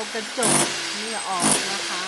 เอากระจกนี่ออกนะคะ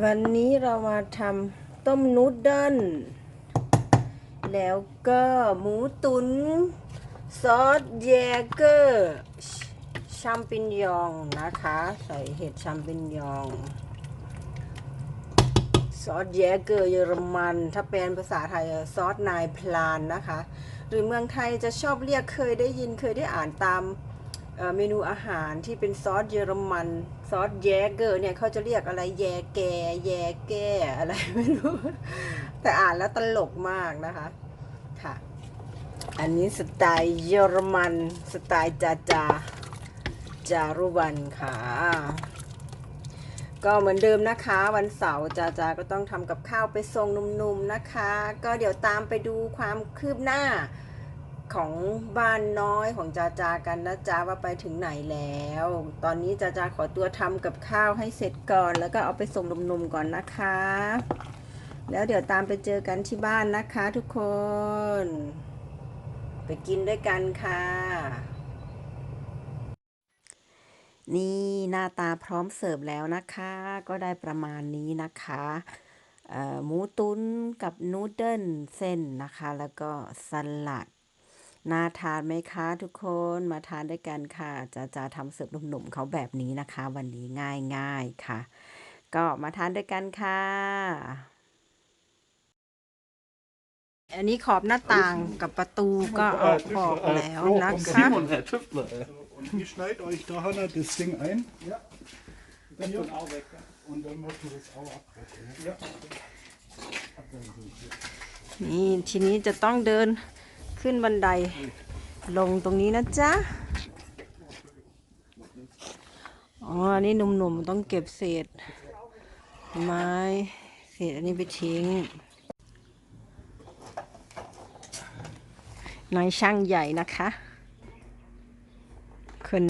วันนี้เรามาทำต้มนูดเดิลแล้วก็หมูตุนซอสแยเกอร์ชัมปิญยองนะคะ ใส่เห็ดชัมปิญยอง ซอสแยเกอร์เยอรมัน ถ้าเป็นภาษาไทยซอสนายพลานนะคะ หรือเมืองไทยจะชอบเรียกเคยได้ยินเคยได้อ่านตามเอ่อเมนูอาหารที่เป็นซอสเยอรมัน ซอสแยเกอร์เนี่ยเขาจะเรียกอะไรแยแกแยแก้อะไรไม่รู้ แต่อ่านแล้วตลกมากนะคะค่ะ อันนี้สไตล์เยอรมัน สไตล์จาจาจารุวันค่ะ ก็เหมือนเดิมนะคะ วันเสาร์จาจาก็ต้องทำกับข้าวไปส่งหนุ่มๆนะคะ ก็เดี๋ยวตามไปดูความคืบหน้า ของบ้านน้อยของจาจากันนะจ๊ะว่าไปถึงไหนแล้ว ตอนนี้จาจาขอตัวทำกับข้าวให้เสร็จก่อน แล้วก็เอาไปส่งนมๆก่อนนะคะ แล้วเดี๋ยวตามไปเจอกันที่บ้านนะคะทุกคน ไปกินด้วยกันค่ะ นี่หน้าตาพร้อมเสิร์ฟแล้วนะคะ ก็ได้ประมาณนี้นะคะหมูตุ้นกับนูดเดิลเส้นนะคะ แล้วก็สลัด น่าทานไหมคะทุกคนมาทานด้วยกันค่ะ จะจะทำเสิร์ฟหนุ่มๆเขาแบบนี้นะคะ วันนี้ง่ายๆค่ะ ก็มาทานด้วยกันค่ะ อันนี้ขอบหน้าต่างกับประตูก็เอาออกแล้วนะคะ Und ihr schneidet euch da Hanna das Ding ein. Ja. Das dann auch weg. Und dann muss man das auch abbrechen. Ja. นี่ทีนี้จะต้องเดิน ขึ้นบันไดลงตรงนี้นะจ๊ะ อ๋อ นี่หนุ่มๆต้องเก็บเศษ ไม้เศษอันนี้ไปทิ้งนายช่างใหญ่นะคะคน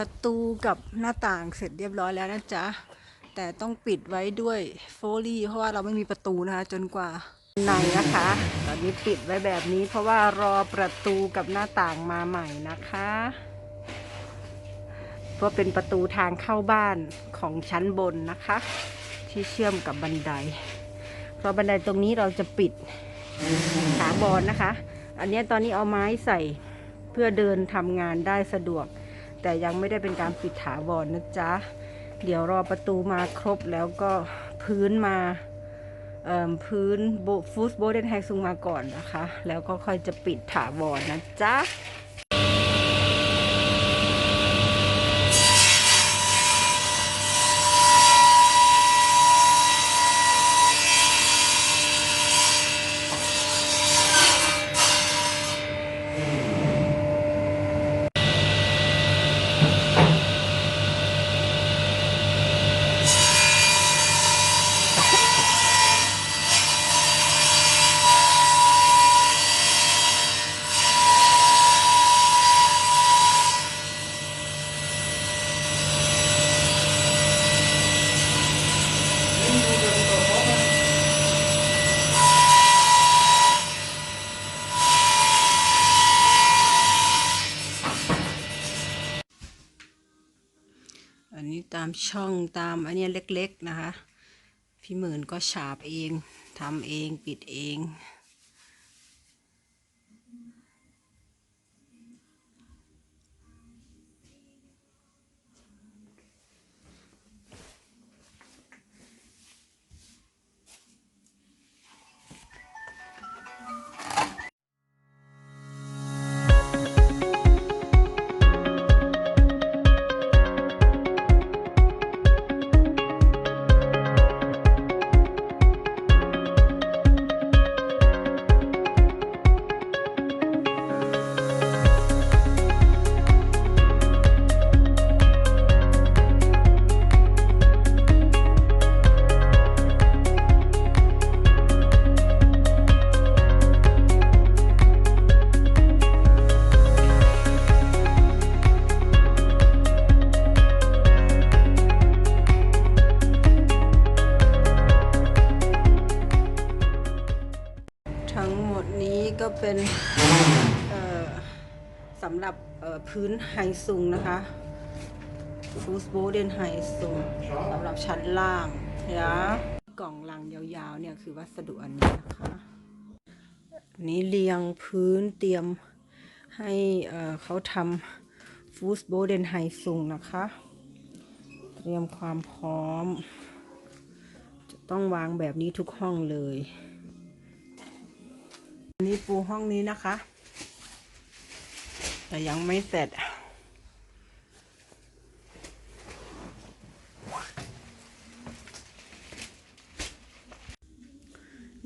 ประตูกับหน้าต่างเสร็จเรียบร้อยแล้วนะจ๊ะ แต่ต้องปิดไว้ด้วยโฟลี่ เพราะว่าเราไม่มีประตูนะคะจนกว่าในนะคะ ตอนนี้ปิดไว้แบบนี้ เพราะว่ารอประตูกับหน้าต่างมาใหม่นะคะเพราะเป็นประตูทางเข้าบ้านของชั้นบนนะคะ ที่เชื่อมกับบันได เพราะบันไดตรงนี้เราจะปิดถาวรนะคะ อันนี้ตอนนี้เอาไม้ใส่เพื่อเดินทำงานได้สะดวก แต่ยังไม่ได้เป็นการปิดถาวรนนะจ๊ะ เดี๋ยวรอประตูมาครบแล้วก็พื้นมาพื้นฟูสโบเดนแฮกซุงมาก่อนนะคะ แล้วก็ค่อยจะปิดถาวรนะจ๊ะ อันนี้ตามช่องตามอันนี้เล็กๆนะคะ พี่หมื่นก็ฉาบเองทำเองปิดเอง พื้นไฮซุงนะคะฟูสโบเดนไฮซุงสำหรับชั้นล่างนะกล่องลังยาวๆเนี่ยคือวัสดุอันนี้นะคะนี้เรียงพื้นเตรียมให้เเขาทำฟูสโบเดนไฮซุงนะคะ เตรียมความพร้อม จะต้องวางแบบนี้ทุกห้องเลยนนี้ปูห้องนี้นะคะ แต่ยังไม่เสร็จ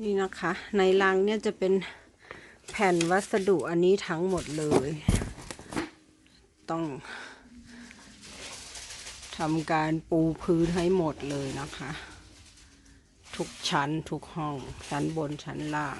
นี่นะคะ ในรังเนี่ยจะเป็นแผ่นวัสดุอันนี้ทั้งหมดเลย ต้องทำการปูพื้นให้หมดเลยนะคะ ทุกชั้นทุกห้อง ชั้นบนชั้นล่าง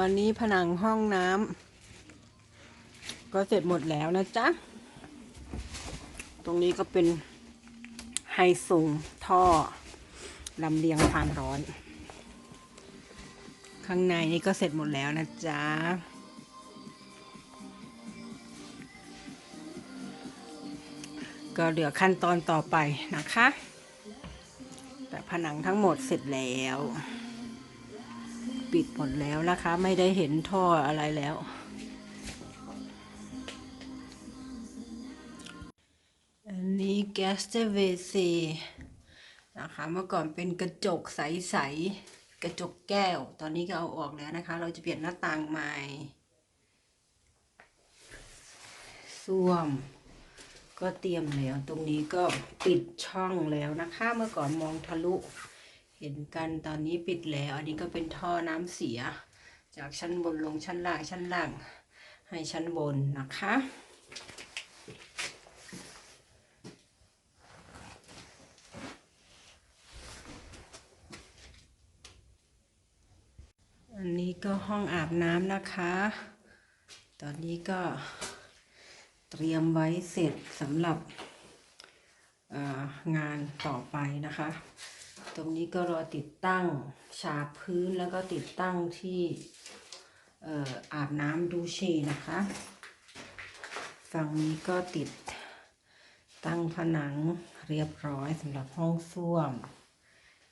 อนนี้ผนังห้องน้ำก็เสร็จหมดแล้วนะจ๊ะ ตรงนี้ก็เป็นไฮซุงท่อลำเลียงความร้อน ข้างในนี่ก็เสร็จหมดแล้วนะจ๊ะก็เหลือขั้นตอนต่อไปนะคะ แต่ผนังทั้งหมดเสร็จแล้ว ปิดหมดแล้วนะคะ ไม่ได้เห็นท่ออะไรแล้ว อันนี้แกสเตเวซีนะคะเมื่อก่อนเป็นกระจกใสๆ กระจกแก้ว ตอนนี้ก็เอาออกแล้วนะคะ เราจะเปลี่ยนหน้าต่างใหม่ส้วมก็เตรียมแล้ว ตรงนี้ก็ปิดช่องแล้วนะคะ เมื่อก่อนมองทะลุ เห็นกันตอนนี้ปิดแล้ว อันนี้ก็เป็นท่อน้ำเสีย จากชั้นบนลงชั้นล่างชั้นล่าง ให้ชั้นบนนะคะ อันนี้ก็ห้องอาบน้ำนะคะ ตอนนี้ก็เตรียมไว้เสร็จสำหรับงานต่อไปนะคะ ตรงนี้ก็รอติดตั้งฉาบพื้นแล้วก็ติดตั้งที่เอ่ออาบน้ำดูชีนะคะ ฝั่งนี้ก็ติดตั้งผนังเรียบร้อยสำหรับห้องส้วม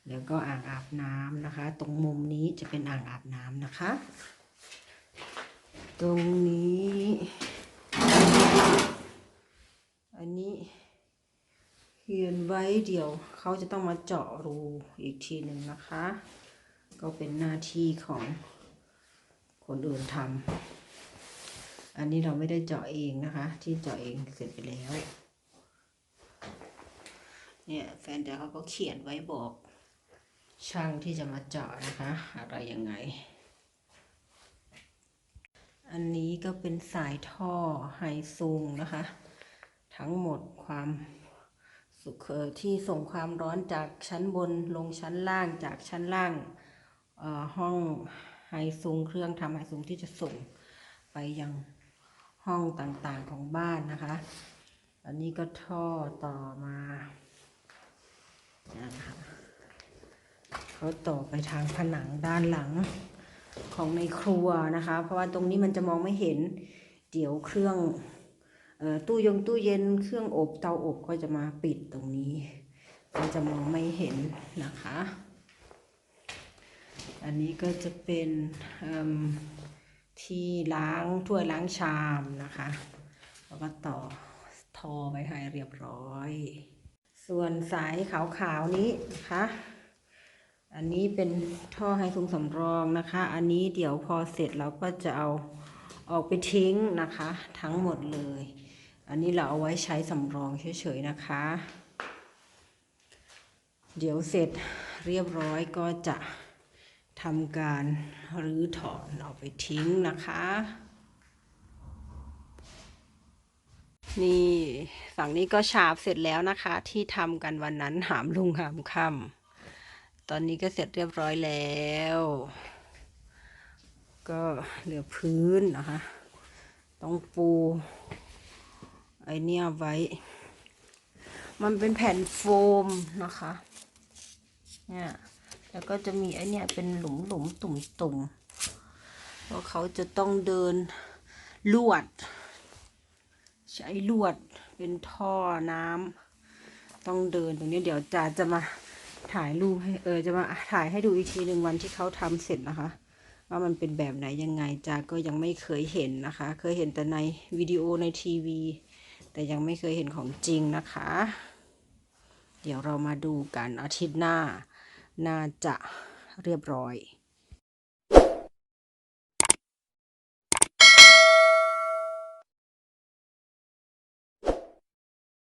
แล้วก็อ่างอาบน้ำนะคะ ตรงมุมนี้จะเป็นอ่างอาบน้ำนะคะ ตรงนี้ อันนี้เขียน ไว้เดี๋ยวเขาจะต้องมาเจาะรูอีกทีหนึ่งนะคะ ก็เป็นหน้าที่ของคนอื่นทำอันนี้เราไม่ได้เจาะเองนะคะ ที่เจาะเองเสร็จไปแล้วเนี่ยแฟนแต่เขาก็เขียนไว้บอกช่างที่จะมาเจาะนะคะ อะไรยังไง อันนี้ก็เป็นสายท่อไฮซูงนะคะ ทั้งหมดความ ที่ส่งความร้อนจากชั้นบนลงชั้นล่างจากชั้นล่างห้องไฮซูงเครื่องทำไฮซูงที่จะส่งไปยังห้องต่างๆของบ้านนะคะ อันนี้ก็ท่อต่อมานะคะเขาต่อไปทางผนังด้านหลังของในครัวนะคะ เพราะว่าตรงนี้มันจะมองไม่เห็น เดี๋ยวเครื่อง ตู้ยงตู้เย็นเครื่องอบเตาอบก็จะมาปิดตรงนี้มันจะมองไม่เห็นนะคะ อันนี้ก็จะเป็นที่ล้างถ้วยล้างชามนะคะ แล้วก็ต่อทอไว้ให้เรียบร้อย ส่วนสายขาวๆนี้นะคะอันนี้เป็นท่อไฮซุงสำรองนะคะ อันนี้เดี๋ยวพอเสร็จเราก็จะเอาออกไปทิ้งนะคะ ทั้งหมดเลย อันนี้เราเอาไว้ใช้สำรองเฉยๆนะคะ เดี๋ยวเสร็จเรียบร้อยก็จะทำการรื้อถอนเอาไปทิ้งนะคะ นี่ฝั่งนี้ก็ฉาบเสร็จแล้วนะคะ ที่ทำกันวันนั้นหามลุงหามค่ำตอนนี้ก็เสร็จเรียบร้อยแล้ว ก็เหลือพื้นนะคะ ต้องปู ไอเนี่ยไว้ มันเป็นแผ่นโฟมนะคะ เนี่ย แล้วก็จะมีไอเนี่ยเป็นหลุมหลุมตุ่มตุ่มเพราะเขาจะต้องเดินลวด ใช้ลวดเป็นท่อน้ำต้องเดินตรงนี้เดี๋ยวจาจะมาถ่ายรูปให้เออจะมาถ่ายให้ดูอีกทีหนึ่งวันที่เขาทำเสร็จนะคะว่ามันเป็นแบบไหนยังไงจาก็ยังไม่เคยเห็นนะคะ เคยเห็นแต่ในวิดีโอในทีวี แต่ยังไม่เคยเห็นของจริงนะคะ เดี๋ยวเรามาดูกันอาทิตย์หน้า น่าจะเรียบร้อย